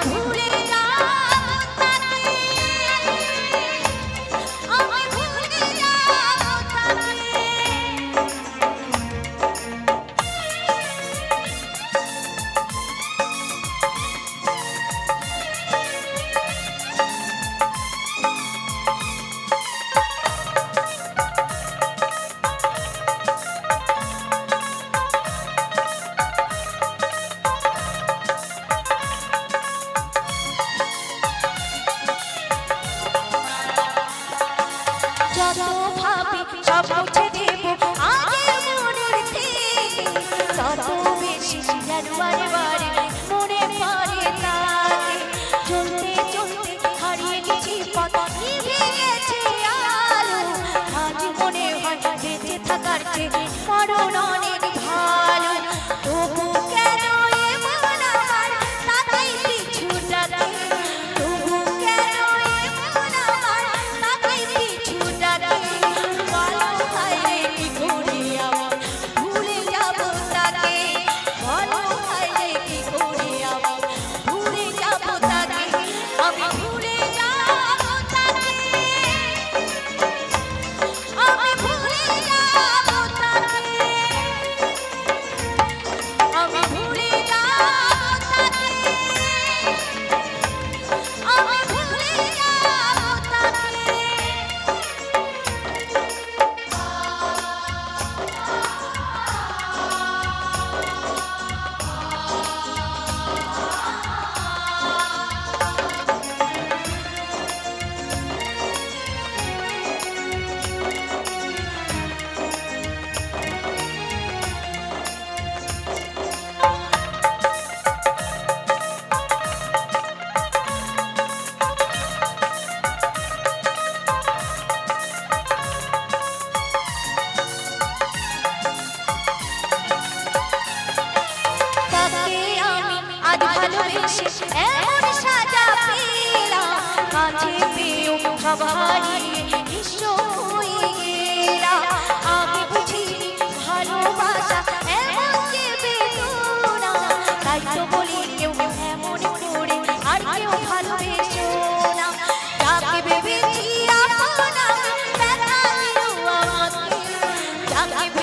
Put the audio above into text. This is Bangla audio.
আমি what সবারই আমি বুঝি ভালোবাসা এমন বেদনা। তাই তো বলি কেউ এমন করে আর কেউ ভালোবেসো না। তাকে ভেবেছি আপনার তাকে